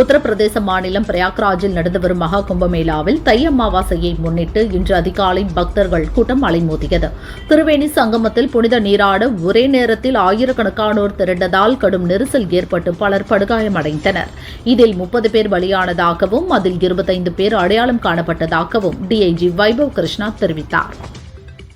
உத்தரப்பிரதேச மாநிலம் பிரயாக்ராஜில் நடந்து வரும் மகா கும்பமேளாவில் தை அமாவாசையை முன்னிட்டு இன்று அதிகாலை பக்தர்கள் கூட்டம் அலைமோதியது. திருவேணி சங்கமத்தில் புனித நீராட ஒரே நேரத்தில் ஆயிரக்கணக்கானோர் திரண்டதால் கடும் நெரிசல் ஏற்பட்டு பலர் படுகாயமடைந்தனர். இதில் முப்பது பேர் பலியானதாகவும் அதில் இருபத்தைந்து பேர் அடையாளம் காணப்பட்டதாகவும் டிஐஜி வைபவ் கிருஷ்ணா தெரிவித்தார்.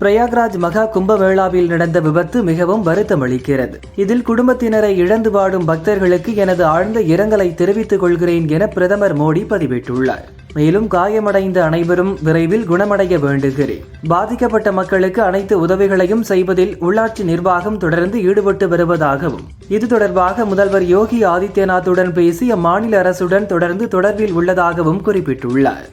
பிரயாக்ராஜ் மகா கும்பமேளாவில் நடந்த விபத்து மிகவும் வருத்தமளிக்கிறது இதில் குடும்பத்தினரை இழந்து வாடும் பக்தர்களுக்கு எனது ஆழ்ந்த இரங்கலை தெரிவித்துக் கொள்கிறேன் என பிரதமர் மோடி பதிவிட்டுள்ளார். மேலும் காயமடைந்த அனைவரும் விரைவில் குணமடைய வேண்டுகிறேன். பாதிக்கப்பட்ட மக்களுக்கு அனைத்து உதவிகளையும் செய்வதில் உள்ளாட்சி நிர்வாகம் தொடர்ந்து ஈடுபட்டு வருவதாகவும் இது தொடர்பாக முதல்வர் யோகி ஆதித்யநாத்துடன் பேசி அம்மாநில அரசுடன் தொடர்ந்து தொடர்பில் உள்ளதாகவும் குறிப்பிட்டுள்ளார்.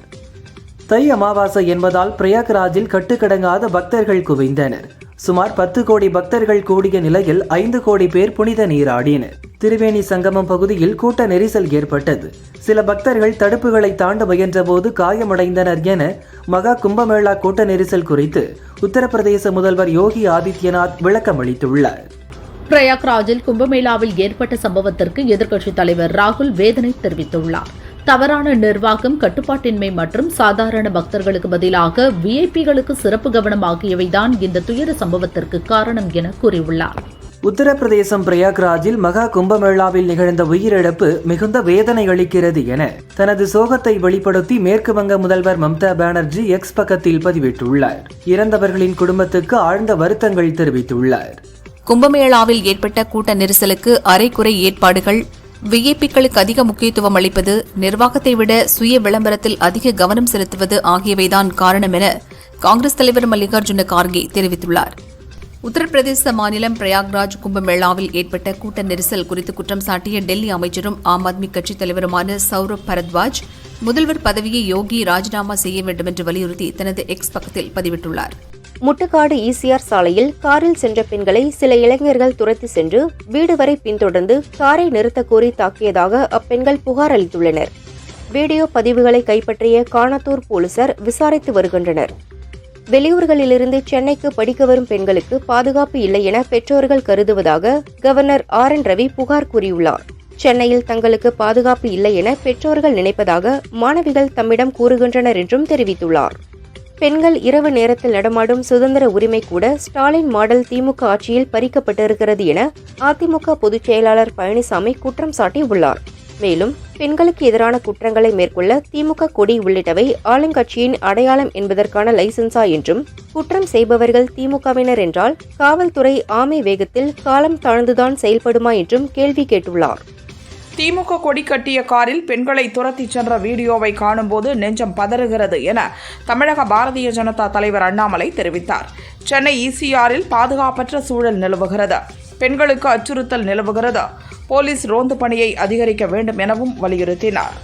தை அமாவாசை என்பதால் பிரயாக்ராஜில் கட்டுக்கடங்காத பக்தர்கள் குவிந்தனர். சுமார் பத்து கோடி பக்தர்கள் கூடிய நிலையில் ஐந்து கோடி பேர் புனித நீராடினர். திருவேணி சங்கமம் பகுதியில் கூட்ட நெரிசல் ஏற்பட்டது. சில பக்தர்கள் தடுப்புகளை தாண்ட முயன்றபோது காயமடைந்தனர் என மகா கும்பமேளா கூட்ட நெரிசல் குறித்து உத்தரப்பிரதேச முதல்வர் யோகி ஆதித்யநாத் விளக்கமளித்துள்ளார் பிரயாக்ராஜில் கும்பமேளாவில் ஏற்பட்ட சம்பவத்திற்கு எதிர்க்கட்சித் தலைவர் ராகுல் வேதனை தெரிவித்துள்ளார். தவறான நிர்வாகம் கட்டுப்பாட்டின்மை மற்றும் சாதாரண பக்தர்களுக்கு பதிலாக விஐபிகளுக்கு சிறப்பு கவனம் ஆகியவைதான் இந்த துயர சம்பவத்திற்கு காரணம் என கூறியுள்ளார். உத்தரப்பிரதேசம் பிரயாக்ராஜில் மகா கும்பமேளாவில் நிகழ்ந்த உயிரிழப்பு மிகுந்த வேதனை அளிக்கிறது என தனது சோகத்தை வெளிப்படுத்தி மேற்கு வங்க முதல்வர் மம்தா பானர்ஜி எக்ஸ் பக்கத்தில் பதிவிட்டுள்ளார். இறந்தவர்களின் குடும்பத்துக்கு ஆழ்ந்த வருத்தங்கள் தெரிவித்துள்ளார். கும்பமேளாவில் ஏற்பட்ட கூட்ட நெரிசலுக்கு அரைக்குறை ஏற்பாடுகள் விஐபிக்களுக்கு அதிக முக்கியத்துவம் அளிப்பது நிர்வாகத்தை விட சுய விளம்பரத்தில் அதிக கவனம் செலுத்துவது ஆகியவைதான் காரணம் என காங்கிரஸ் தலைவர் மல்லிகார்ஜுன கார்கே தெரிவித்துள்ளார். உத்தரப்பிரதேச மாநிலம் பிரயாக்ராஜ் கும்பமேளாவில் ஏற்பட்ட கூட்ட நெரிசல் குறித்து குற்றம் சாட்டிய டெல்லி அமைச்சரும் ஆம் ஆத்மி கட்சித் தலைவருமான சௌரப் பரத்வாஜ் முதல்வர் பதவியை யோகி ராஜினாமா செய்ய வேண்டும் என்று வலியுறுத்தி தனது எக்ஸ் பக்கத்தில் பதிவிட்டுள்ளார். முட்டுக்காடு ஈசிஆர் சாலையில் காரில் சென்ற பெண்களை சில இளைஞர்கள் துரத்தி சென்று வீடு வரை பின்தொடர்ந்து காரை நிறுத்த கோரி தாக்கியதாக அப்பெண்கள் புகார் அளித்துள்ளனர். வீடியோ பதிவுகளை கைப்பற்றிய காணத்தூர் போலீசார் விசாரித்து வருகின்றனர். வெளியூர்களிலிருந்து சென்னைக்கு படிக்க வரும் பெண்களுக்கு பாதுகாப்பு இல்லை என பெற்றோர்கள் கருதுவதாக கவர்னர் ஆர் என் ரவி புகார் கூறியுள்ளார். சென்னையில் தங்களுக்கு பாதுகாப்பு இல்லை என பெற்றோர்கள் நினைப்பதாக மாணவிகள் தம்மிடம் கூறுகின்றனர் என்றும் தெரிவித்துள்ளார். பெண்கள் இரவு நேரத்தில் நடமாடும் சுதந்திர உரிமை கூட ஸ்டாலின் மாடல் திமுக ஆட்சியில் பறிக்கப்பட்டிருக்கிறது என அதிமுக பொதுச் செயலாளர் பழனிசாமி குற்றம் சாட்டியுள்ளார். மேலும் பெண்களுக்கு எதிரான குற்றங்களை மேற்கொள்ள திமுக கொடி உள்ளிட்டவை ஆளுங்கட்சியின் அடையாளம் என்பதற்கான லைசன்ஸா என்றும் குற்றம் செய்பவர்கள் திமுகவினர் என்றால் காவல்துறை ஆமை வேகத்தில் காலம் தாழ்ந்துதான் செயல்படுமா என்றும் கேள்வி கேட்டுள்ளார். திமுக கொடி கட்டிய காரில் பெண்களை துரத்திச் சென்ற வீடியோவை காணும்போது நெஞ்சம் பதறுகிறது என தமிழக பாரதிய ஜனதா தலைவர் அண்ணாமலை தெரிவித்தார். சென்னை ஈசிஆரில் பாதுகாப்பற்ற சூழல் நிலவுகிறது. பெண்களுக்கு அச்சுறுத்தல் நிலவுகிறது. போலீஸ் ரோந்து பணியை அதிகரிக்க வேண்டும் எனவும் வலியுறுத்தினார்.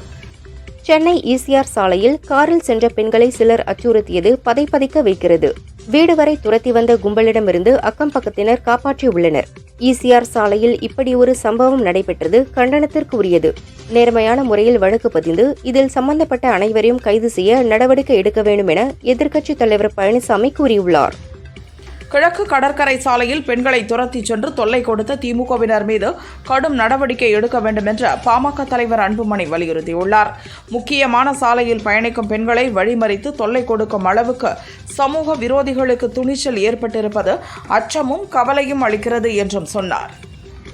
சென்னை ஈசிஆர் சாலையில் காரில் சென்ற பெண்களை சிலர் அச்சுறுத்தியது பதைப்பதைக்க வைக்கிறது. வீடு வரை துரத்தி வந்த கும்பலிடமிருந்து அக்கம் பக்கத்தினர் காப்பாற்றியுள்ளனர். ஈசிஆர் சாலையில் இப்படி ஒரு சம்பவம் நடைபெற்றது கண்டனத்திற்கு உரியது. நேர்மையான முறையில் வழக்கு பதிந்து இதில் சம்பந்தப்பட்ட அனைவரையும் கைது செய்ய நடவடிக்கை எடுக்க வேண்டும் என எதிர்க்கட்சித் தலைவர் பழனிசாமி கூறியுள்ளார். கிழக்கு கடற்கரை சாலையில் பெண்களை துரத்திச் சென்று தொல்லை கொடுத்த திமுகவினர் மீது கடும் நடவடிக்கை எடுக்க வேண்டும் என்று பாமக தலைவர் அன்புமணி வலியுறுத்தியுள்ளார். முக்கியமான சாலையில் பயணிக்கும் பெண்களை வழிமறித்து தொல்லை கொடுக்கும் அளவுக்கு சமூக விரோதிகளுக்கு துணிச்சல் ஏற்பட்டிருப்பது அச்சமும் கவலையும் அளிக்கிறது என்றும் சொன்னார்.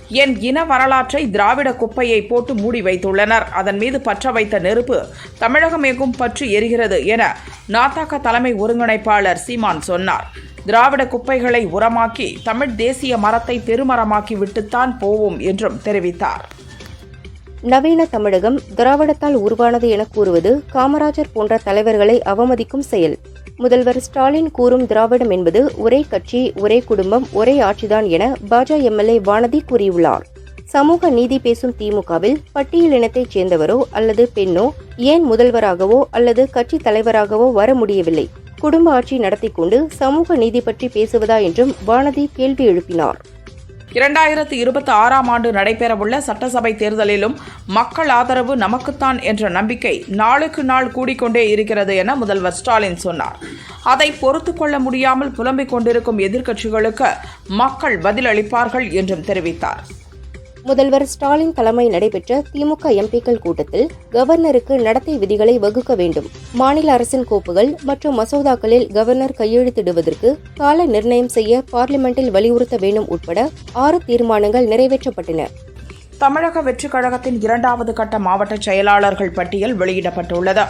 என் இன வரலாற்றை திராவிட குப்பையை போட்டு மூடி வைத்துள்ளனர். அதன் மீது பற்ற வைத்த நெருப்பு தமிழகம் எங்கும் பற்றி எரிகிறது என நாத்தாக்க தலைமை ஒருங்கிணைப்பாளர் சீமான் சொன்னார். திராவிட குப்பைகளை உரமாக்கி தமிழ் தேசிய மரத்தை பெருமரமாக்கி விட்டுத்தான் போவோம் என்றும் தெரிவித்தார். நவீன தமிழகம் திராவிடத்தால் உருவானது என கூறுவது காமராஜர் போன்ற தலைவர்களை அவமதிக்கும் செயல். முதல்வர் ஸ்டாலின் கூறும் திராவிடம் என்பது ஒரே கட்சி ஒரே குடும்பம் ஒரே ஆட்சிதான் என பாஜக எம்எல்ஏ வானதி கூறியுள்ளார். சமூக நீதி பேசும் திமுகவில் பட்டியல் இனத்தைச் சேர்ந்தவரோ அல்லது பெண்ணோ ஏன் முதல்வராகவோ அல்லது கட்சி தலைவராகவோ வர முடியவில்லை? குடும்ப ஆட்சி நடத்தி கொண்டு சமூக நீதி பற்றி பேசுவதா என்றும் வானதி கேள்வி எழுப்பினார். இரண்டாயிரத்து இருபத்தி ஆறாம் ஆண்டு நடைபெறவுள்ள சட்டசபை தேர்தலிலும் மக்கள் ஆதரவு நமக்குத்தான் என்ற நம்பிக்கை நாளுக்கு நாள் கூடிக்கொண்டே இருக்கிறது என முதல்வர் ஸ்டாலின் சொன்னார். அதை பொறுத்து கொள்ள முடியாமல் புலம்பிக் கொண்டிருக்கும் எதிர்க்கட்சிகளுக்கு மக்கள் பதிலளிப்பார்கள் என்றும் தெரிவித்தார். முதல்வர் ஸ்டாலின் தலைமை நடைபெற்ற திமுக எம்பிக்கள் கூட்டத்தில் கவர்னருக்கு நடத்தை விதிகளை வகுக்க வேண்டும். மாநில அரசின் கோப்புகள் மற்றும் மசோதாக்களில் கவர்னர் கையெழுத்திடுவதற்கு கால நிர்ணயம் செய்ய பார்லிமெண்டில் வலியுறுத்த வேண்டும் உட்பட ஆறு தீர்மானங்கள் நிறைவேற்றப்பட்டன. தமிழக வெற்றிக் கழகத்தின் இரண்டாவது கட்ட மாவட்ட செயலாளர்கள் பட்டியல் வெளியிடப்பட்டுள்ளது.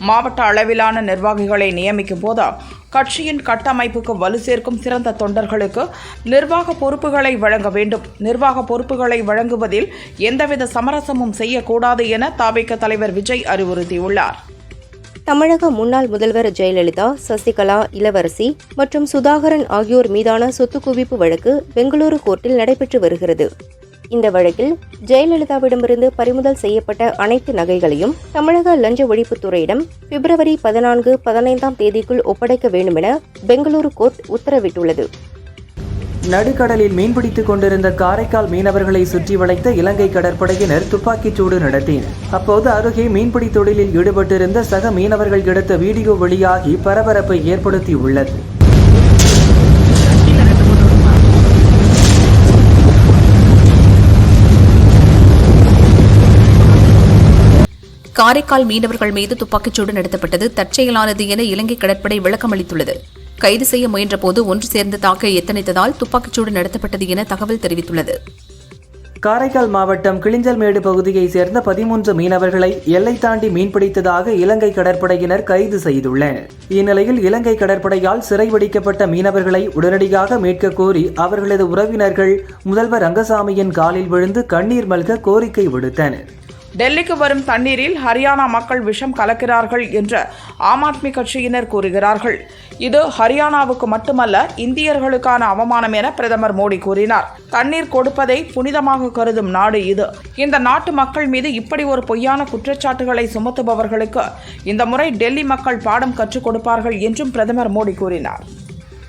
மாவட்ட அளவிலான நிர்வாகிகளை நியமிக்கும் போது கட்சியின் கட்டமைப்புக்கு வலு சேர்க்கும் சிறந்த தொண்டர்களுக்கு நிர்வாக பொறுப்புகளை வழங்க வேண்டும். நிர்வாக பொறுப்புகளை வழங்குவதில் எந்தவித சமரசமும் செய்யக்கூடாது என தாவேக தலைவர் விஜய் அறிவுறுத்தியுள்ளார். தமிழக முன்னாள் முதல்வர் ஜெயலலிதா சசிகலா இளவரசி மற்றும் சுதாகரன் ஆகியோர் மீதான சொத்து குவிப்பு வழக்கு பெங்களூரு கோர்ட்டில் நடைபெற்று வருகிறது. இந்த வழக்கில் ஜெயலலிதாவிடமிருந்து பறிமுதல் செய்யப்பட்ட அனைத்து நகைகளையும் தமிழக லஞ்ச ஒழிப்புத்துறையிடம் பிப்ரவரி பதினான்கு பதினைந்தாம் தேதிக்குள் ஒப்படைக்க வேண்டுமென பெங்களூரு கோர்ட் உத்தரவிட்டுள்ளது. நடுக்கடலில் மீன்பிடித்துக் கொண்டிருந்த காரைக்கால் மீனவர்களை சுற்றி வளைத்த இலங்கை கடற்படையினர் துப்பாக்கிச்சூடு நடத்தினர். அப்போது அருகே மீன்பிடி தொழிலில் ஈடுபட்டிருந்த சக மீனவர்கள் எடுத்த வீடியோ வெளியாகி பரபரப்பை ஏற்படுத்தியுள்ளது. காரைக்கால் மீனவர்கள் மீது துப்பாக்கிச்சூடு நடத்தப்பட்டது தற்செயலானது என இலங்கை கடற்படை விளக்கமளித்துள்ளது. கைது செய்ய முயன்றபோது ஒன்று சேர்ந்து தாக்க எத்தனைத்ததால் துப்பாக்கிச்சூடு நடத்தப்பட்டது என தகவல் தெரிவித்துள்ளது. காரைக்கால் மாவட்டம் கிளிஞ்சல்மேடு பகுதியைச் சேர்ந்த பதிமூன்று மீனவர்களை எல்லை தாண்டி மீன்பிடித்ததாக இலங்கை கடற்படையினர் கைது செய்துள்ளனர். இந்நிலையில் இலங்கை கடற்படையால் சிறைபிடிக்கப்பட்ட மீனவர்களை உடனடியாக மீட்க கோரி அவர்களது உறவினர்கள் முதல்வர் ரங்கசாமியின் காலில் விழுந்து கண்ணீர் மல்க கோரிக்கை விடுத்தனர். டெல்லிக்கு வரும் தண்ணீரில் ஹரியானா மக்கள் விஷம் கலக்கிறார்கள் என்று ஆம் ஆத்மி கட்சியினர் கூறுகிறார்கள். இது ஹரியானாவுக்கு மட்டுமல்ல இந்தியர்களுக்கான அவமானம் என பிரதமர் மோடி கூறினார். தண்ணீர் கொடுப்பதை புனிதமாக கருதும் நாடு இது. இந்த நாட்டு மக்கள் மீது இப்படி ஒரு பொய்யான குற்றச்சாட்டுகளை சுமத்துபவர்களுக்கு இந்த முறை டெல்லி மக்கள் பாடம் கற்றுக் கொடுப்பார்கள் என்றும் பிரதமர் மோடி கூறினார்.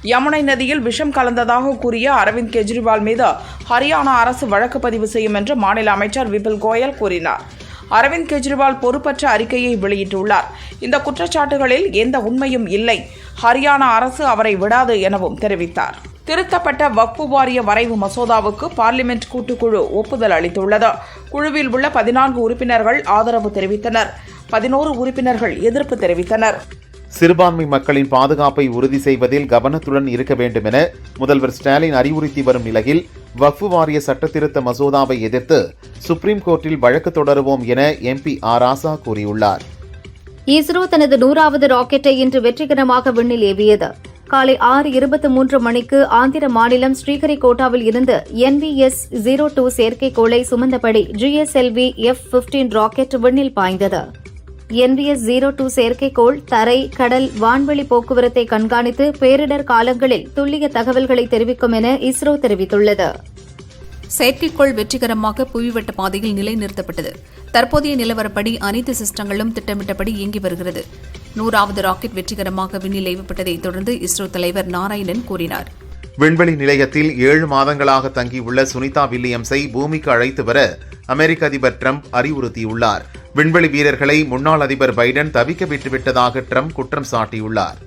யமுனை நதியில் விஷம் கலந்ததாக கூறிய அரவிந்த் கெஜ்ரிவால் மீது ஹரியானா அரசு வழக்கு பதிவு செய்யும் என்று மாநில அமைச்சர் விபுல் கோயல் கூறினார். அரவிந்த் கெஜ்ரிவால் பொறுப்பற்ற அறிக்கையை வெளியிட்டுள்ளார். இந்த குற்றச்சாட்டுகளில் எந்த உண்மையும் இல்லை. ஹரியானா அரசு அவரை விடாது எனவும் தெரிவித்தார். திருத்தப்பட்ட வக்பு வாரிய வரைவு மசோதாவுக்கு பார்லிமெண்ட் கூட்டுக்குழு ஒப்புதல் அளித்துள்ளது. குழுவில் உள்ள பதினான்கு உறுப்பினர்கள் ஆதரவு தெரிவித்தனர். பதினோரு உறுப்பினர்கள் எதிர்ப்பு தெரிவித்தனர். சிறுபான்மை மக்களின் பாதுகாப்பை உறுதி செய்வதில் கவனத்துடன் இருக்க வேண்டும் என முதல்வர் ஸ்டாலின் அறிவுறுத்தி வரும் நிலையில் வக்ஃபு வாரிய சட்டத்திருத்த மசோதாவை எதிர்த்து சுப்ரீம் கோர்ட்டில் வழக்கு தொடருவோம் என எம்பி ஆர் ராசா கூறியுள்ளார். இஸ்ரோ தனது நூறாவது ராக்கெட்டை இன்று வெற்றிகரமாக விண்ணில் ஏவியது. காலை ஆறு இருபத்தி மூன்று மணிக்கு ஆந்திர மாநிலம் ஸ்ரீஹரிகோட்டாவில் இருந்து என்விஎஸ் ஜீரோ டூ செயற்கைக்கோளை சுமந்தபடி ஜிஎஸ்எல்வி எஃப் பிப்டீன் ராக்கெட் விண்ணில் பாய்ந்தது. என்பிஎஸ் ஜீரோ டூ செயற்கைக்கோள் தரை கடல் வான்வெளி போக்குவரத்தை கண்காணித்து பேரிடர் காலங்களில் துல்லிய தகவல்களை தெரிவிக்கும் என இஸ்ரோ தெரிவித்துள்ளது. செயற்கைக்கோள் வெற்றிகரமாக புவிவட்ட பாதையில் நிலைநிறுத்தப்பட்டது. தற்போதைய நிலவரப்படி அனைத்து சிஸ்டங்களும் திட்டமிட்டபடி இயங்கி வருகிறது. நூறாவது ராக்கெட் வெற்றிகரமாக விண்ணில் ஏவப்பட்டதை தொடர்ந்து இஸ்ரோ தலைவர் நாராயணன் கூறினார். விண்வெளி நிலையத்தில் ஏழு மாதங்களாக தங்கியுள்ள சுனிதா வில்லியம்ஸை பூமிக்கு அழைத்து வர அமெரிக்க அதிபர் ட்ரம்ப் அறிவுறுத்தியுள்ளார். விண்வெளி வீரர்களை முன்னாள் அதிபர் பைடன் தவிக்க விட்டுவிட்டதாக ட்ரம்ப் குற்றம் சாட்டியுள்ளார்.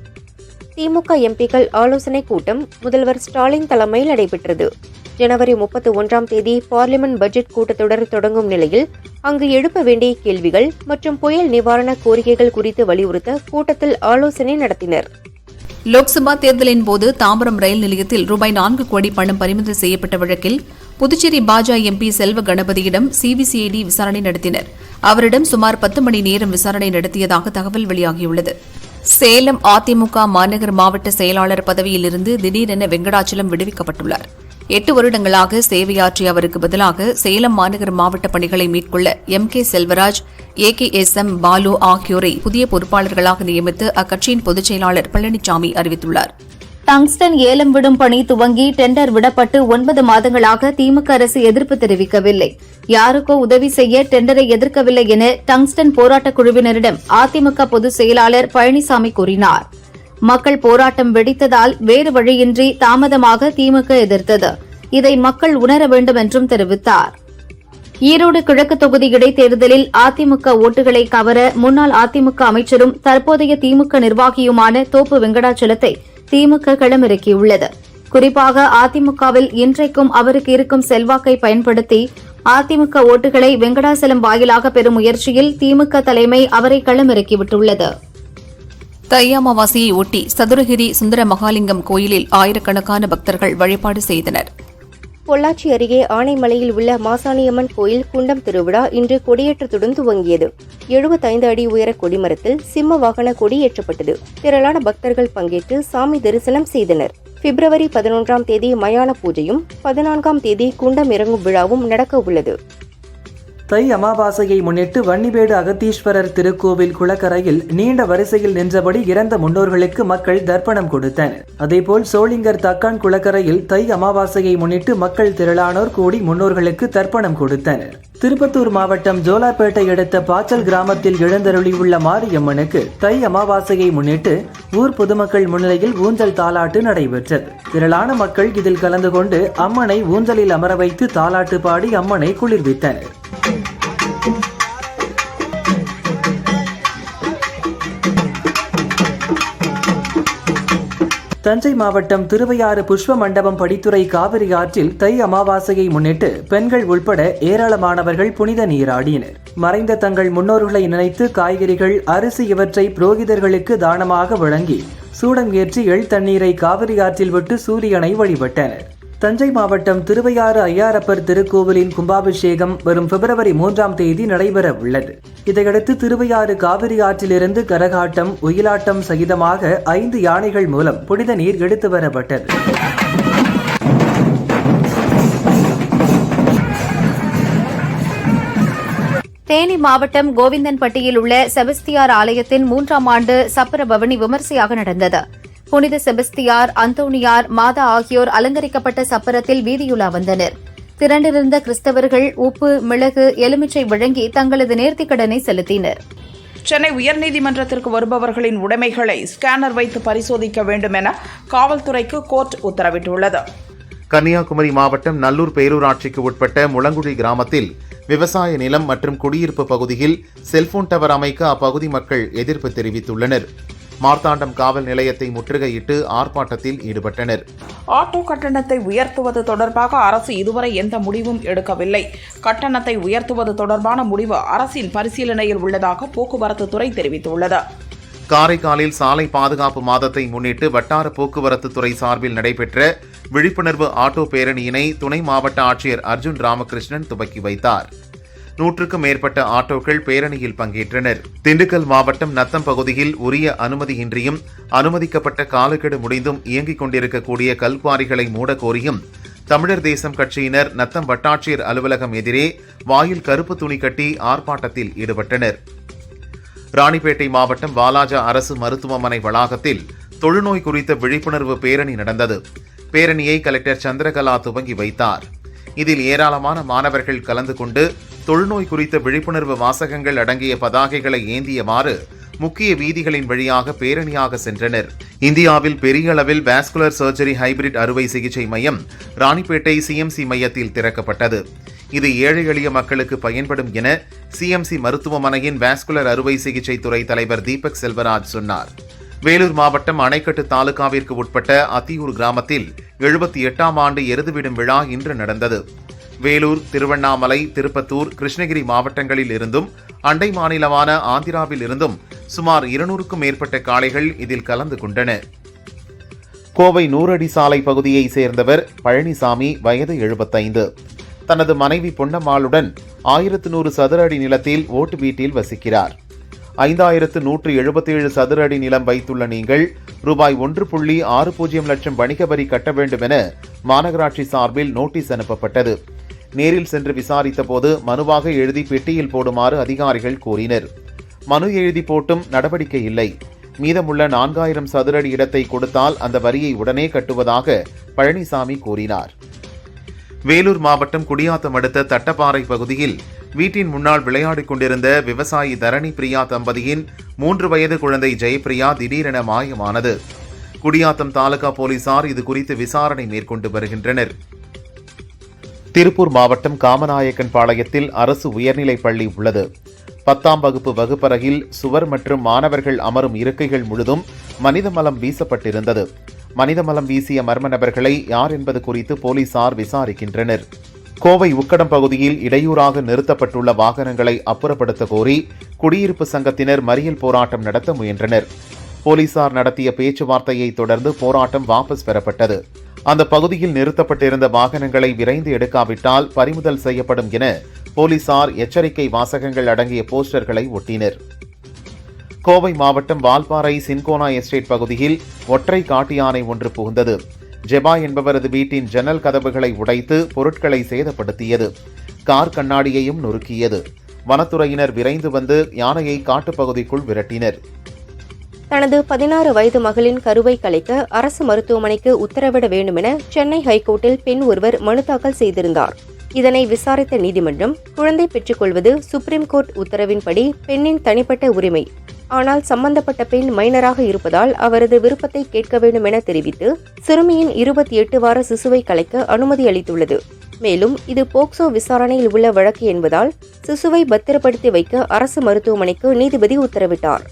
திமுக எம்பிக்கள் ஆலோசனைக் கூட்டம் முதல்வர் ஸ்டாலின் தலைமையில் நடைபெற்றது. ஜனவரி முப்பத்தி ஒன்றாம் தேதி பார்லிமெண்ட் பட்ஜெட் கூட்டத்தொடர் தொடங்கும் நிலையில் அங்கு எழுப்ப வேண்டிய கேள்விகள் மற்றும் புயல் நிவாரண கோரிக்கைகள் குறித்து வலியுறுத்த கூட்டத்தில் ஆலோசனை நடத்தினர். லோக்சபா தேர்தலின் போது தாம்பரம் ரயில் நிலையத்தில் ரூபாய் நான்கு கோடி பணம் பறிமுதல் செய்யப்பட்ட வழக்கில் புதுச்சேரி பாஜக எம்பி செல்வ கணபதியிடம் சிபிசிஐடி விசாரணை நடத்தினர். அவரிடம் சுமார் பத்து மணி நேரம் விசாரணை நடத்தியதாக தகவல் வெளியாகியுள்ளது. சேலம் அதிமுக மாநகர் மாவட்ட செயலாளர் பதவியிலிருந்து திடீரென வெங்கடாச்சலம் விடுவிக்கப்பட்டுள்ளார். எட்டு வருடங்களாக சேவையாற்றிய அவருக்கு பதிலாக சேலம் மாநகர் மாவட்ட பணிகளை மேற்கொள்ள M K Selvaraj A K S M Balu ஆகியோரை புதிய பொறுப்பாளர்களாக நியமித்து அக்கட்சியின் பொதுச் செயலாளர் பழனிசாமி அறிவித்துள்ளார். டங்ஸ்டன் ஏலம் விடும் பணி துவங்கி டெண்டர் விடப்பட்டு ஒன்பது மாதங்களாக திமுக அரசு எதிர்ப்பு தெரிவிக்கவில்லை. யாருக்கோ உதவி செய்ய டெண்டரை எதிர்க்கவில்லை என டங்ஸ்டன் போராட்டக் குழுவினரிடம் அதிமுக பொதுச் செயலாளர் பழனிசாமி கூறினார். மக்கள் போராட்டம் வெடித்ததால் வேறு வழியின்றி தாமதமாக திமுக எதிர்த்தது. இதை மக்கள் உணர வேண்டும் என்றும் தெரிவித்தார். ஈரோடு கிழக்கு தொகுதி இடைத்தேர்தலில் அதிமுக ஓட்டுகளை கவர முன்னாள் அதிமுக அமைச்சரும் தற்போதைய திமுக நிர்வாகியுமான தோப்பு வெங்கடாச்சலத்தை திமுக களமிறக்கியுள்ளது. குறிப்பாக அதிமுகவில் இன்றைக்கும் அவருக்கு இருக்கும் செல்வாக்கை பயன்படுத்தி அதிமுக ஓட்டுகளை வெங்கடாசலம் வாயிலாக பெறும் முயற்சியில் திமுக தலைமை அவரை களமிறக்கிவிட்டுள்ளது. தை அமாவாசையை ஒட்டி சதுரகிரி சுந்தர மகாலிங்கம் கோயிலில் ஆயிரக்கணக்கான பக்தர்கள் வழிபாடு செய்தனர். பொள்ளாச்சி அருகே ஆனைமலையில் உள்ள மாசாணியம்மன் கோயில் குண்டம் திருவிழா இன்று கொடியேற்றத்துடன் துவங்கியது. எழுபத்தைந்து அடி உயர கொடிமரத்தில் சிம்ம வாகன கொடியேற்றப்பட்டது திரளான பக்தர்கள் பங்கேற்று சாமி தரிசனம் செய்தனர். பிப்ரவரி பதினொன்றாம் தேதி மயான பூஜையும் பதினான்காம் தேதி குண்டம் இறங்கும் விழாவும் நடக்க உள்ளது தை அமாவாசையை முன்னிட்டு வன்னிபேடு அகத்தீஸ்வரர் திருக்கோவில் குளக்கரையில் நீண்ட வரிசையில் நின்றபடி இறந்த முன்னோர்களுக்கு மக்கள் தர்ப்பணம் கொடுத்தனர். அதேபோல் சோளிங்கர் தக்கான் குளக்கரையில் தை அமாவாசையை முன்னிட்டு மக்கள் திரளானோர் கூடி முன்னோர்களுக்கு தர்ப்பணம் கொடுத்தனர். திருப்பத்தூர் மாவட்டம் ஜோலார்பேட்டை அடுத்த பாச்சல் கிராமத்தில் எழுந்தருளியுள்ள மாரியம்மனுக்கு தை அமாவாசையை முன்னிட்டு ஊர் பொதுமக்கள் முன்னிலையில் ஊஞ்சல் தாலாட்டு நடைபெற்றது. திரளான மக்கள் இதில் கலந்து கொண்டு அம்மனை ஊஞ்சலில் அமர வைத்து தாலாட்டு பாடி அம்மனை குளிர்வித்தனர். தஞ்சை மாவட்டம் திருவையாறு புஷ்ப மண்டபம் படித்துறை காவிரி ஆற்றில் தை அமாவாசையை முன்னிட்டு பெண்கள் உள்பட ஏராளமானவர்கள் புனித நீராடினர். மறைந்த தங்கள் முன்னோர்களை நினைத்து காய்கறிகள் அரிசி இவற்றை புரோகிதர்களுக்கு தானமாக வழங்கி சூடம் ஏற்றி எள் தண்ணீரை காவிரி ஆற்றில் விட்டு சூரியனை வழிபட்டனர். தஞ்சை மாவட்டம் திருவையாறு ஐயாரப்பர் திருக்கோவிலின் கும்பாபிஷேகம் வரும் பிப்ரவரி மூன்றாம் தேதி நடைபெற உள்ளது. இதையடுத்து திருவையாறு காவிரி ஆற்றிலிருந்து கரகாட்டம் ஒயிலாட்டம் சகிதமாக ஐந்து யானைகள் மூலம் புனித நீர் எடுத்து வரப்பட்டது. தேனி மாவட்டம் கோவிந்தன்பட்டியில் உள்ள செபஸ்தியார் ஆலயத்தின் மூன்றாம் ஆண்டு சப்பர பவனி விமர்சையாக நடந்தது. புனித செபஸ்தியார் அந்தோணியார் மாதா ஆகியோர் அலங்கரிக்கப்பட்ட சப்பரத்தில் வீதியுலா வந்தனர். திரண்டிருந்த கிறிஸ்தவர்கள் உப்பு மிளகு எலுமிச்சை வழங்கி தங்களது நேர்த்திக்கடனை செலுத்தினர். சென்னை உயர்நீதிமன்றத்திற்கு வருபவர்களின் உடைமைகளை ஸ்கேனர் வைத்து பரிசோதிக்க வேண்டும் என காவல்துறைக்கு கோர்ட் உத்தரவிட்டுள்ளது. கன்னியாகுமரி மாவட்டம் நல்லூர் பேரூராட்சிக்கு உட்பட்ட முளங்குழி கிராமத்தில் விவசாய நிலம் மற்றும் குடியிருப்பு பகுதியில் செல்போன் டவர் அமைக்க அப்பகுதி மக்கள் எதிர்ப்பு தெரிவித்துள்ளனர். மார்த்தாண்டம் காவல் நிலையத்தை முற்றுகையிட்டு ஆர்ப்பாட்டத்தில் ஈடுபட்டனர். ஆட்டோ கட்டணத்தை உயர்த்துவது தொடர்பாக அரசு இதுவரை எந்த முடிவும் எடுக்கவில்லை. கட்டணத்தை உயர்த்துவது தொடர்பான முடிவு அரசின் பரிசீலனையில் உள்ளதாக போக்குவரத்து துறை தெரிவித்துள்ளது. காரைக்காலில் சாலை பாதுகாப்பு மாதத்தை முன்னிட்டு வட்டார போக்குவரத்து துறை சார்பில் நடைபெற்ற விழிப்புணர்வு ஆட்டோ பேரணியினை துணை மாவட்ட ஆட்சியர் அர்ஜுன் ராமகிருஷ்ணன் துவக்கி வைத்தார். நூற்றுக்கும் மேற்பட்ட ஆட்டோக்கள் பேரணியில் பங்கேற்றனர். திண்டுக்கல் மாவட்டம் நத்தம் பகுதியில் உரிய அனுமதியின்றியும் அனுமதிக்கப்பட்ட காலக்கெடு முடிந்தும் இயங்கிக் கொண்டிருக்கக்கூடிய கல்குவாரிகளை மூட கோரியும் தமிழர் தேசம் கட்சியினர் நத்தம் வட்டாட்சியர் அலுவலகம் எதிரே வாயில் கருப்பு துணி கட்டி ஆர்ப்பாட்டத்தில் ஈடுபட்டனர். ராணிப்பேட்டை மாவட்டம் வாலாஜா அரசு மருத்துவமனை வளாகத்தில் தொழுநோய் குறித்த விழிப்புணர்வு பேரணி நடந்தது. பேரணியை கலெக்டர் சந்திரகலா துவங்கி வைத்தார். இதில் ஏராளமான மாணவர்கள் கலந்து கொண்டு தொழுநோய் குறித்த விழிப்புணர்வு வாசகங்கள் அடங்கிய பதாகைகளை ஏந்தியவாறு முக்கிய வீதிகளின் வழியாக பேரணியாக சென்றனர். இந்தியாவில் பெரிய அளவில் வாஸ்குலர் சர்ஜரி ஹைபிரிட் அறுவை சிகிச்சை மையம் ராணிப்பேட்டை சிஎம்சி மையத்தில் திறக்கப்பட்டது. இது ஏழை எளிய மக்களுக்கு பயன்படும் என சிஎம்சி மருத்துவமனையின் வாஸ்குலர் அறுவை சிகிச்சை துறை தலைவர் தீபக் செல்வராஜ் சொன்னார். வேலூர் மாவட்டம் அணைக்கட்டு தாலுகாவிற்கு உட்பட்ட அத்தியூர் கிராமத்தில் எழுபத்தி எட்டாம் ஆண்டு எருதுவிடும் விழா இன்று நடந்தது. வேலூர் திருவண்ணாமலை திருப்பத்தூர் கிருஷ்ணகிரி மாவட்டங்களில் இருந்தும் அண்டை மாநிலமான ஆந்திராவில் இருந்தும் சுமார் இருநூறுக்கும் மேற்பட்ட காளைகள் இதில் கலந்து கொண்டன. கோவை நூறடி சாலை பகுதியைச் சேர்ந்தவர் பழனிசாமி வயது எழுபத்தைந்து. தனது மனைவி பொன்னம்மாளுடன் ஆயிரத்து நூறு சதுர அடி நிலத்தில் ஓட்டு வீட்டில் வசிக்கிறார். ஐந்தாயிரத்து நூற்று எழுபத்தேழு சதுர அடி நிலம் வைத்துள்ள நீங்கள் ரூபாய் ஒன்று புள்ளி ஆறு பூஜ்ஜியம் லட்சம் வணிக வரி கட்ட வேண்டும் என மாநகராட்சி சார்பில் நோட்டீஸ் அனுப்பப்பட்டது. நேரில் சென்று விசாரித்த போது மனுவாக எழுதி பெட்டியில் போடுமாறு அதிகாரிகள் கூறினர் மனு எழுதி போட்டும் நடவடிக்கை இல்லை. மீதமுள்ள நான்காயிரம் சதுர அடி இடத்தை கொடுத்தால் அந்த வரியை உடனே கட்டுவதாக பழனிசாமி கூறினார் வேலூர் மாவட்டம் குடியாத்தம் அடுத்த தட்டப்பாறை பகுதியில் வீட்டின் முன்னால் விளையாடிக் கொண்டிருந்த விவசாயி தரணி பிரியா தம்பதியின் மூன்று வயது குழந்தை ஜெயபிரியா திடீரென மாயமானது. குடியாத்தம் தாலுகா போலீசார் இது குறித்து விசாரணை மேற்கொண்டு வருகின்றனர். திருப்பூர் மாவட்டம் காமநாயக்கன் பாளையத்தில் அரசு உயர்நிலைப் பள்ளி உள்ளது. பத்தாம் வகுப்பு வகுப்பறையில் சுவர் மற்றும் மாணவர்கள் அமரும் இருக்கைகள் முழுதும் மனித மலம் வீசப்பட்டிருந்தது. மனித மலம் வீசிய மர்ம நபர்களை யார் என்பது குறித்து போலீசார் விசாரிக்கின்றனர். கோவை உக்கடம் பகுதியில் இடையூறாக நிறுத்தப்பட்டுள்ள வாகனங்களை அப்புறப்படுத்த கோரி குடியிருப்பு சங்கத்தினர் மறியல் போராட்டம் நடத்த முயன்றனர். போலீசார் நடத்திய பேச்சுவார்த்தையை தொடர்ந்து போராட்டம் வாபஸ் பெறப்பட்டது. அந்த பகுதியில் நிறுத்தப்பட்டிருந்த வாகனங்களை விரைந்து எடுக்காவிட்டால் பறிமுதல் செய்யப்படும் என போலீசார் எச்சரிக்கை வாசகங்கள் அடங்கிய போஸ்டர்களை ஒட்டினர். கோவை மாவட்டம் வால்பாறை சின்கோனா எஸ்டேட் பகுதியில் ஒற்றை காட்டு யானை ஒன்று புகுந்தது. ஜெபா என்பவரது வீட்டின் ஜன்னல் கதவுகளை உடைத்து பொருட்களை சேதப்படுத்தியது. கார் கண்ணாடியையும் நொறுக்கியது. வனத்துறையினர் விரைந்து வந்து யானையை காட்டுப்பகுதிக்குள் விரட்டினர். தனது பதினாறு வயது மகளின் கருவை கலைக்க அரசு மருத்துவமனைக்கு உத்தரவிட வேண்டுமென சென்னை ஹைகோர்ட்டில் பெண் ஒருவர் மனு தாக்கல் செய்திருந்தார். இதனை விசாரித்த நீதிமன்றம் குழந்தை பெற்றுக்கொள்வது சுப்ரீம் கோர்ட் உத்தரவின்படி பெண்ணின் தனிப்பட்ட உரிமை ஆனால் சம்பந்தப்பட்ட பெண் மைனராக இருப்பதால் அவரது விருப்பத்தை கேட்க வேண்டும் என தெரிவித்து சிறுமியின் இருபத்தி எட்டு வார சிசுவை கலைக்க அனுமதி அளித்துள்ளது. மேலும் இது போக்சோ விசாரணையில் உள்ள வழக்கு என்பதால் சிசுவை பத்திரப்படுத்தி வைக்க அரசு மருத்துவமனைக்கு நீதிபதி உத்தரவிட்டார்.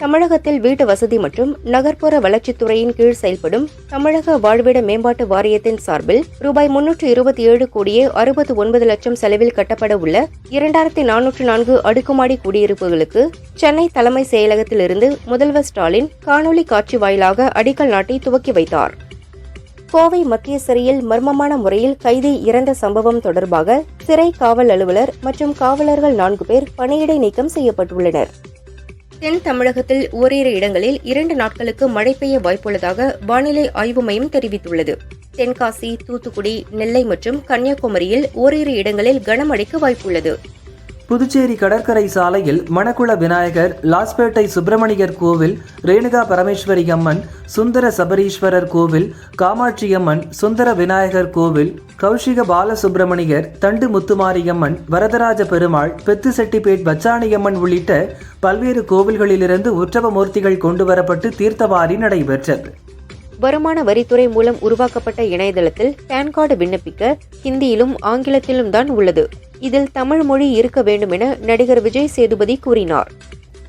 தமிழகத்தில் வீட்டு வசதி மற்றும் நகர்ப்புற வளர்ச்சித்துறையின் கீழ் செயல்படும் தமிழக வாழ்விட மேம்பாட்டு வாரியத்தின் சார்பில் ரூபாய் முன்னூற்று இருபத்தி ஏழு கோடியே அறுபத்து ஒன்பது லட்சம் செலவில் கட்டப்பட உள்ள இரண்டாயிரத்தி நானூற்று நான்கு அடுக்குமாடி குடியிருப்புகளுக்கு சென்னை தலைமை செயலகத்திலிருந்து முதல்வர் ஸ்டாலின் காணொலி காட்சி வாயிலாக அடிக்கல் நாட்டி துவக்கி வைத்தார். கோவை மத்திய சிறையில் மர்மமான முறையில் கைதி இறந்த சம்பவம் தொடர்பாக சிறை காவல் அலுவலர் மற்றும் காவலர்கள் நான்கு பேர் பணியிடை நீக்கம் செய்யப்பட்டுள்ளனர். தென் தமிழகத்தில் ஓரிரு இடங்களில் இரண்டு நாட்களுக்கு மழை பெய்ய வாய்ப்புள்ளதாக வானிலை ஆய்வு மையம் தெரிவித்துள்ளது. தென்காசி தூத்துக்குடி நெல்லை மற்றும் கன்னியாகுமரியில் ஓரிரு இடங்களில் கனமழைக்கு வாய்ப்புள்ளது. புதுச்சேரி கடற்கரை சாலையில் மணக்குள விநாயகர் லாஸ்பேட்டை சுப்பிரமணியர் கோவில் ரேணுகா பரமேஸ்வரி அம்மன் சுந்தர சபரீஸ்வரர் கோவில் காமாட்சியம்மன் சுந்தர விநாயகர் கோவில் கௌஷிக பாலசுப்பிரமணியர் தண்டு முத்துமாரியம்மன் வரதராஜ பெருமாள் பெத்துசெட்டிப்பேட் பச்சானியம்மன் உள்ளிட்ட பல்வேறு கோவில்களிலிருந்து உற்சவ மூர்த்திகள் கொண்டுவரப்பட்டு தீர்த்தவாரி நடைபெற்றது. வருமான வரித்துறை மூலம் உருவாக்கப்பட்ட இணையதளத்தில் பேன் கார்டு விண்ணப்பிக்க ஹிந்தியிலும் ஆங்கிலத்திலும் தான் உள்ளது. இதில் தமிழ் மொழி இருக்க வேண்டும் என நடிகர் விஜய் சேதுபதி கூறினார்.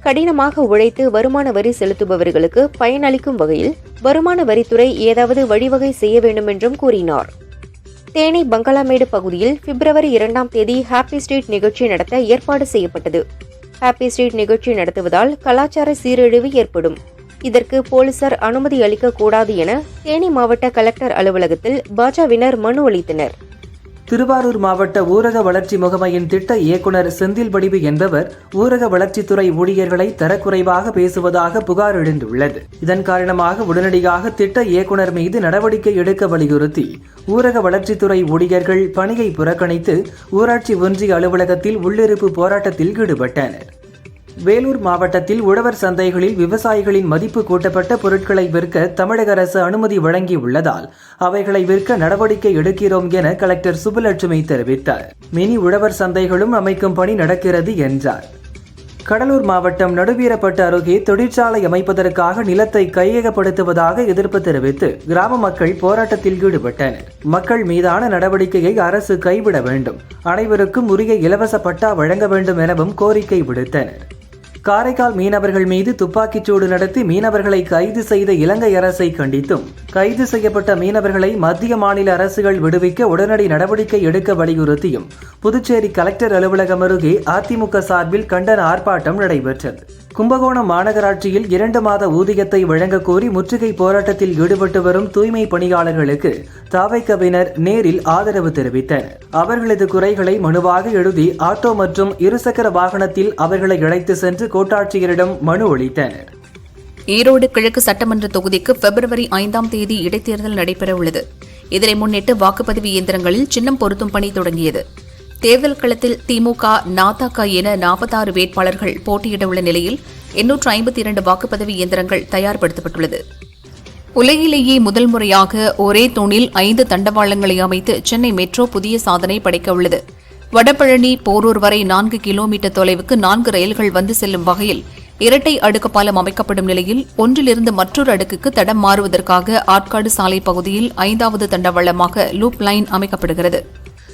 கடினமாக உழைத்து வருமான வரி செலுத்துபவர்களுக்கு பயனளிக்கும் வகையில் வருமான வரித்துறை ஏதாவது வழிவகை செய்ய வேண்டும் என்றும் கூறினார். தேனி பங்களாமேடு பகுதியில் பிப்ரவரி இரண்டாம் தேதி ஹாப்பி ஸ்ட்ரீட் நிகழ்ச்சி நடத்த ஏற்பாடு செய்யப்பட்டது. ஹாப்பி ஸ்ட்ரீட் நிகழ்ச்சி நடத்துவதால் கலாச்சார சீரழிவு ஏற்படும். இதற்கு போலீசார் அனுமதி அளிக்கக்கூடாது என தேனி மாவட்ட கலெக்டர் அலுவலகத்தில் பாஜவினர் மனு அளித்தனர். திருவாரூர் மாவட்ட ஊரக வளர்ச்சி முகமையின் திட்ட இயக்குனர் செந்தில் வடிவு என்பவர் ஊரக வளர்ச்சித்துறை ஊழியர்களை தரக்குறைவாக பேசுவதாக புகார் எழுந்துள்ளது. இதன் காரணமாக உடனடியாக திட்ட இயக்குனர் மீது நடவடிக்கை எடுக்க வலியுறுத்தி ஊரக வளர்ச்சித்துறை ஊழியர்கள் பணியை புறக்கணித்து ஊராட்சி ஒன்றிய அலுவலகத்தில் உள்ளிருப்பு போராட்டத்தில் ஈடுபட்டனர். வேலூர் மாவட்டத்தில் உழவர் சந்தைகளில் விவசாயிகளின் மதிப்பு கூட்டப்பட்ட பொருட்களை விற்க தமிழக அரசு அனுமதி வழங்கியுள்ளதால் அவைகளை விற்க நடவடிக்கை எடுக்கிறோம் என கலெக்டர் சுப்புலட்சுமி தெரிவித்தார். மினி உழவர் சந்தைகளும் அமைக்கும் பணி நடக்கிறது என்றார். கடலூர் மாவட்டம் நடுவீரப்பட்டு அருகே தொழிற்சாலை அமைப்பதற்காக நிலத்தை கையகப்படுத்துவதாக எதிர்ப்பு தெரிவித்து கிராம மக்கள் போராட்டத்தில் ஈடுபட்டனர். மக்கள் மீதான நடவடிக்கையை அரசு கைவிட வேண்டும். அனைவருக்கும் உரிய இலவச பட்டா வழங்க வேண்டும் எனவும் கோரிக்கை விடுத்தனர். காரைக்கால் மீனவர்கள் மீது துப்பாக்கிச்சூடு நடத்தி மீனவர்களை கைது செய்த இலங்கை அரசை கண்டித்தும் கைது செய்யப்பட்ட மீனவர்களை மத்திய மாநில அரசுகள் விடுவிக்க உடனடி நடவடிக்கை எடுக்க வலியுறுத்தியும் புதுச்சேரி கலெக்டர் அலுவலகம் அருகே அதிமுக சார்பில் கண்டன ஆர்ப்பாட்டம் நடைபெற்றது. கும்பகோணம் மாநகராட்சியில் இரண்டு மாத ஊதியத்தை வழங்க கோரி முற்றுகை போராட்டத்தில் ஈடுபட்டு வரும் தூய்மை பணியாளர்களுக்கு தாவைக்கவினர் நேரில் ஆதரவு தெரிவித்தனர். அவர்களது குறைகளை மனுவாக எழுதி ஆட்டோ மற்றும் இருசக்கர வாகனத்தில் அவர்களை இழைத்து சென்று கோட்டாட்சியரிடம் மனு அளித்தனர். ஈரோடு கிழக்கு சட்டமன்ற தொகுதிக்கு பிப்ரவரி ஐந்தாம் தேதி இடைத்தேர்தல் நடைபெறவுள்ளது. இதனை முன்னிட்டு வாக்குப்பதிவு இயந்திரங்களில் சின்னம் பொருத்தும் பணி தொடங்கியது. தேர்தல் களத்தில் திமுக நாதக என நாற்பத்தாறு வேட்பாளர்கள் போட்டியிட உள்ள நிலையில் எண்ணூற்று ஐம்பத்தி இரண்டு வாக்குப்பதிவு இயந்திரங்கள் தயார்படுத்தப்பட்டுள்ளது. உலகிலேயே முதல் முறையாக ஒரே தூணில் ஐந்து தண்டவாளங்களை அமைத்து சென்னை மெட்ரோ புதிய சாதனை படைக்க உள்ளது. வடபழனி போரூர் வரை நான்கு கிலோமீட்டர் தொலைவுக்கு நான்கு ரயில்கள் வந்து செல்லும் வகையில் இரட்டை அடுக்கு பாலம் அமைக்கப்படும் நிலையில் ஒன்றிலிருந்து மற்றொரு அடுக்குக்கு தடம் மாறுவதற்காக ஆற்காடு சாலை பகுதியில் ஐந்தாவது தண்டவாளமாக லூப் லைன் அமைக்கப்படுகிறது.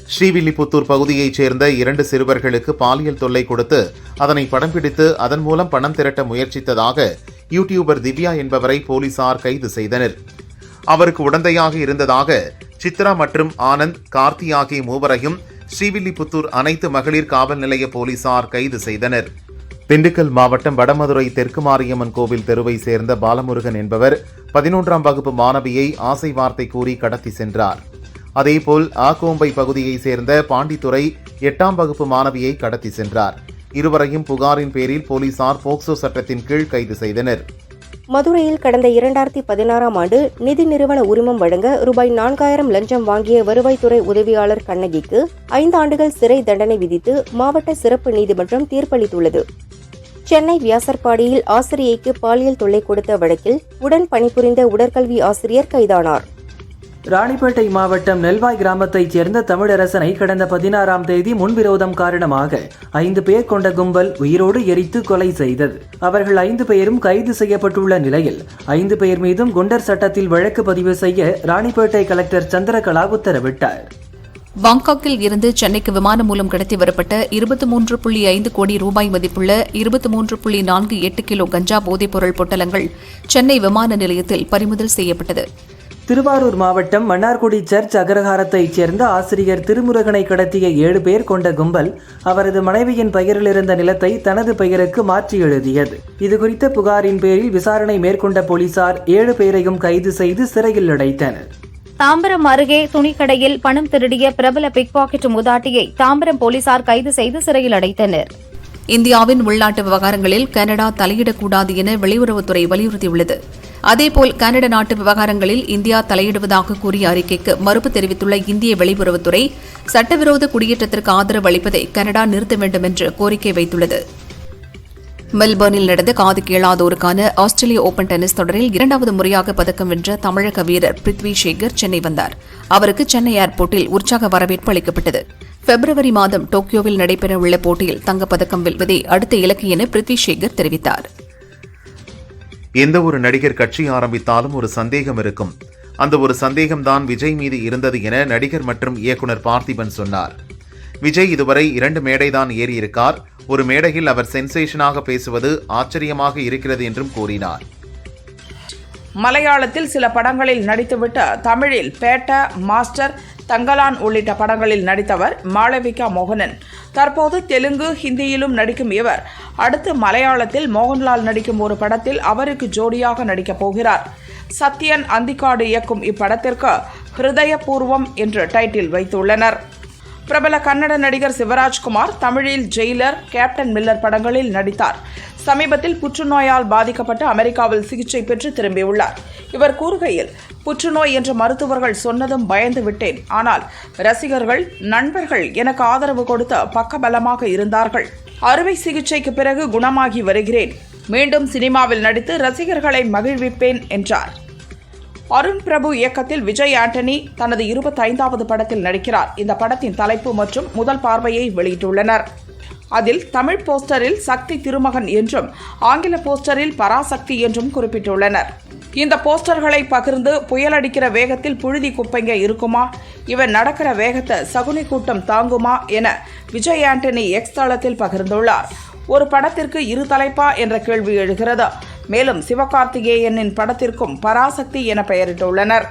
ஸ்ரீவில்லிபுத்தூர் பகுதியைச் சேர்ந்த இரண்டு சிறுவர்களுக்கு பாலியல் தொல்லை கொடுத்து அதனை படம் பிடித்து அதன் மூலம் பணம் திரட்ட முயற்சித்ததாக யூடியூபர் திவ்யா என்பவரை போலீசார் கைது செய்தனர். அவருக்கு உடந்தையாக இருந்ததாக சித்ரா மற்றும் ஆனந்த் கார்த்தி ஆகிய மூவரையும் ஸ்ரீவில்லிபுத்தூர் அனைத்து மகளிர் காவல் நிலைய போலீசார் கைது செய்தனர். திண்டுக்கல் மாவட்டம் வடமதுரை தெற்கு மாரியம்மன் கோவில் தெருவை சேர்ந்த பாலமுருகன் என்பவர் பதினொன்றாம் வகுப்பு மாணவியை ஆசை வார்த்தை கூறி கடத்தி சென்றார். அதேபோல் ஆகோம்பை பகுதியைச் சேர்ந்த பாண்டித்துறை எட்டாம் வகுப்பு மாணவியை கடத்தி சென்றார். இருவரையும் புகாரின் பேரில் போலீசார் போக்சோ சட்டத்தின் கீழ் கைது செய்தனர். மதுரையில் கடந்த இரண்டாயிரத்தி பதினாறாம் ஆண்டு நிதி நிறுவன உரிமம் வழங்க ரூபாய் நான்காயிரம் லஞ்சம் வாங்கிய வருவாய்த்துறை உதவியாளர் கண்ணகிக்கு ஐந்து ஆண்டுகள் சிறை தண்டனை விதித்து மாவட்ட சிறப்பு நீதிமன்றம் தீர்ப்பளித்துள்ளது. சென்னை வியாசர்பாடியில் ஆசிரியைக்கு பாலியல் தொல்லை கொடுத்த வழக்கில் உடன் பணிபுரிந்த உடற்கல்வி ஆசிரியர் கைதானார். ராணிப்பேட்டை மாவட்டம் நெல்வாய் கிராமத்தைச் சேர்ந்த தமிழரசனை கடந்த பதினாறாம் தேதி முன்விரோதம் காரணமாக ஐந்து பேர் கொண்ட கும்பல் உயிரோடு எரித்து கொலை செய்தது. அவர்கள் ஐந்து பேரும் கைது செய்யப்பட்டுள்ள நிலையில் ஐந்து பேர் மீதும் குண்டர் சட்டத்தில் வழக்கு பதிவு செய்ய ராணிப்பேட்டை கலெக்டர் சந்திரகலா உத்தரவிட்டார். பாங்காக்கில் இருந்து சென்னைக்கு விமானம் மூலம் கடத்தி வரப்பட்ட இருபத்தி மூன்று புள்ளி ஐந்து கோடி ரூபாய் மதிப்புள்ள இருபத்தி மூன்று புள்ளி நான்கு எட்டு கிலோ கஞ்சா போதைப்பொருள் பொட்டலங்கள் சென்னை விமான நிலையத்தில் பறிமுதல் செய்யப்பட்டது. திருவாரூர் மாவட்டம் மன்னார்குடி சர்ச் அகரஹாரத்தைச் சேர்ந்த ஆசிரியர் திருமுருகனை கடத்திய ஏழு பேர் கொண்ட கும்பல் அவரது மனைவியின் பெயரில் இருந்த நிலத்தை தனது பெயருக்கு மாற்றி எழுதியது. இதுகுறித்த புகாரின் பேரில் விசாரணை மேற்கொண்ட போலீசார் ஏழு பேரையும் கைது செய்து சிறையில் அடைத்தனர். தாம்பரம் அருகே துணிக்கடையில் பணம் திருடிய பிரபல பிக் பாக்கெட் மூதாட்டியை தாம்பரம் போலீசார் கைது செய்து சிறையில் அடைத்தனர். இந்தியாவின் உள்நாட்டு விவகாரங்களில் கனடா தலையிடக்கூடாது என வெளியுறவுத்துறை வலியுறுத்தியுள்ளது. அதேபோல் கனடா நாட்டு விவகாரங்களில் இந்தியா தலையிடுவதாக கூறிய அறிக்கைக்கு மறுப்பு தெரிவித்துள்ள இந்திய வெளியுறவுத்துறை சட்டவிரோத குடியேற்றத்திற்கு ஆதரவு அளிப்பதை கனடா நிறுத்த வேண்டும் என்று கோரிக்கை வைத்துள்ளது. மெல்பர்னில் நடந்த காது கேளாதோருக்கான ஆஸ்திரேலிய ஓபன் டென்னிஸ் தொடரில் இரண்டாவது முறையாக பதக்கம் வென்ற தமிழக வீரர் பிருத்வி சேகர் சென்னை வந்தார். அவருக்கு சென்னை ஏர்போர்ட்டில் உற்சாக வரவேற்பு அளிக்கப்பட்டது. பிப்ரவரி மாதம் டோக்கியோவில் நடைபெறவுள்ள போட்டியில் தங்கப்பதக்கம் வெல்வதே அடுத்த இலக்கு என பிருத்வி சேகர் தெரிவித்தார். எந்த ஒரு நடிகர் கட்சி ஆரம்பித்தாலும் ஒரு சந்தேகம் இருக்கும். அந்த ஒரு சந்தேகம்தான் விஜய் மீது இருந்தது என நடிகர் மற்றும் இயக்குனர் பார்த்திபன் சொன்னார். விஜய் இதுவரை இரண்டு மேடைதான் ஏறியிருக்கார். ஒரு மேடையில் அவர் சென்சேஷனாக பேசுவது ஆச்சரியமாக இருக்கிறது என்றும் கூறினார். மலையாளத்தில் சில படங்களில் நடித்துவிட்டு தமிழில் பேட்ட மாஸ்டர் தங்கலான் உள்ளிட்ட படங்களில் நடித்தவர் மாளவிகா மோகனன். தற்போது தெலுங்கு ஹிந்தியிலும் நடிக்கும் இவர். அடுத்து மலையாளத்தில் மோகன்லால் நடிக்கும் ஒரு படத்தில் அவருக்கு ஜோடியாக நடிக்கப் போகிறார். சத்யன் அந்திக்காடு இயக்கும் இப்படத்திற்கு ஹிருதயபூர்வம் என்று டைட்டில் வைத்துள்ளனர். பிரபல கன்னட நடிகர் சிவராஜ்குமார் தமிழில் ஜெயிலர் கேப்டன் மில்லர் படங்களில் நடித்தார். சமீபத்தில் புற்றுநோயால் பாதிக்கப்பட்டு அமெரிக்காவில் சிகிச்சை பெற்று திரும்பியுள்ளார். இவர் கூறுகையில் புற்றுநோய் என்று மருத்துவர்கள் சொன்னதும் பயந்து விட்டேன். ஆனால் ரசிகர்கள் நண்பர்கள் எனக்கு ஆதரவு கொடுத்த பக்கபலமாக இருந்தார்கள். அறுவை சிகிச்சைக்கு பிறகு குணமாகி வருகிறேன். மீண்டும் சினிமாவில் நடித்து ரசிகர்களை மகிழ்விப்பேன் என்றார். அருண் பிரபு இயக்கத்தில் விஜய் ஆண்டனி தனது இருபத்தைந்தாவது படத்தில் நடிக்கிறார். இந்த படத்தின் தலைப்பு மற்றும் முதல் பார்வையை வெளியிட்டுள்ளனர். அதில் தமிழ் போஸ்டரில் சக்தி திருமகன் என்றும் ஆங்கில போஸ்டரில் பராசக்தி என்றும் குறிப்பிட்டுள்ளனர். இந்த போஸ்டர்களை பகிர்ந்து புயலடிக்கிற வேகத்தில் புழுதி குப்பைங்க இருக்குமா? இவன் நடக்கிற வேகத்தை சகுனி கூட்டம் தாங்குமா என விஜய் ஆண்டனி எக்ஸ் தளத்தில் பகிர்ந்துள்ளார். ஒரு படத்திற்கு இரு தலைப்பா என்ற கேள்வி எழுகிறது. மேலும் சிவகார்த்திகேயனின் படத்திற்கும் பராசக்தி என பெயரிட்டுள்ளனர்.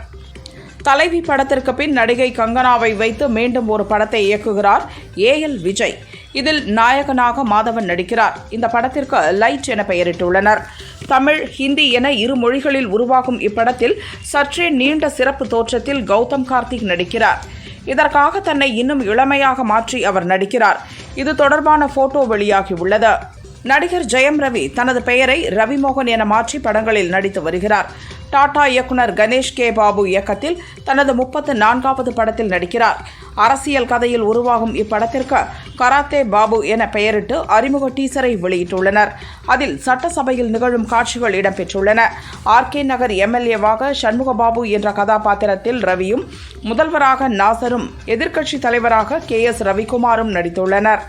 தலைவி படத்திற்கு பின் நடிகை கங்கனாவை வைத்து மீண்டும் ஒரு படத்தை இயக்குகிறார் ஏஎல் விஜய். இதில் நாயகனாக மாதவன் நடிக்கிறார். இந்த படத்திற்கு லைட் என பெயரிட்டுள்ளனர். தமிழ் ஹிந்தி என இரு மொழிகளில் உருவாகும் இப்படத்தில் சற்றே நீண்ட சிறப்பு தோற்றத்தில் கௌதம் கார்த்திக் நடிக்கிறார். இதற்காக தன்னை இன்னும் இளமையாக மாற்றி அவர் நடிக்கிறார். இது தொடர்பான போட்டோ வெளியாகியுள்ளது நடிகர் ஜெயம் ரவி தனது பெயரை ரவிமோகன் என மாற்றி படங்களில் நடித்து வருகிறார். டாடா இயக்குனர் கணேஷ் கே பாபு இயக்கத்தில் தனது முப்பத்து நான்காவது படத்தில் நடிக்கிறார். அரசியல் கதையில் உருவாகும் இப்படத்திற்கு கராத்தே பாபு என பெயரிட்டு அறிமுக டீசரை வெளியிட்டுள்ளனர். அதில் சட்டசபையில் நிகழும் காட்சிகள் இடம்பெற்றுள்ளன. ஆர்கே நகர் எம்எல்ஏவாக சண்முகபாபு என்ற கதாபாத்திரத்தில் ரவியும் முதல்வராக நாசரும் எதிர்க்கட்சி தலைவராக கே எஸ் ரவிக்குமாரும் நடித்துள்ளனர்.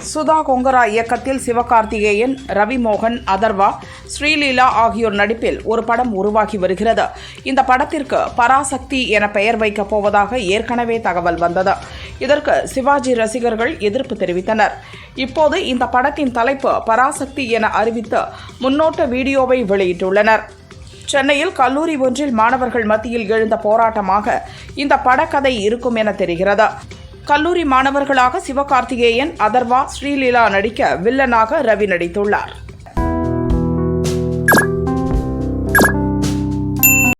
சுதா கொங்கரா இயக்கத்தில் சிவகார்த்திகேயன் ரவிமோகன் அதர்வா ஸ்ரீலீலா ஆகியோர் நடிப்பில் ஒரு படம் உருவாகி வருகிறது. இந்த படத்திற்கு பராசக்தி என பெயர் வைக்கப் போவதாக ஏற்கனவே தகவல் வந்தது. இதற்கு சிவாஜி ரசிகர்கள் எதிர்ப்பு தெரிவித்தனர். இப்போது இந்த படத்தின் தலைப்பு பராசக்தி என அறிவித்து முன்னோட்ட வீடியோவை வெளியிட்டுள்ளனர். சென்னையில் கல்லூரி ஒன்றில் மாணவர்கள் மத்தியில் எழுந்த போராட்டமாக இந்த படக்கதை இருக்கும் என தெரிகிறது. கல்லூரி மாணவர்களாக சிவகார்த்திகேயன் அதர்வா ஸ்ரீலீலா நடிக்க வில்லனாக ரவி நடித்துள்ளார்.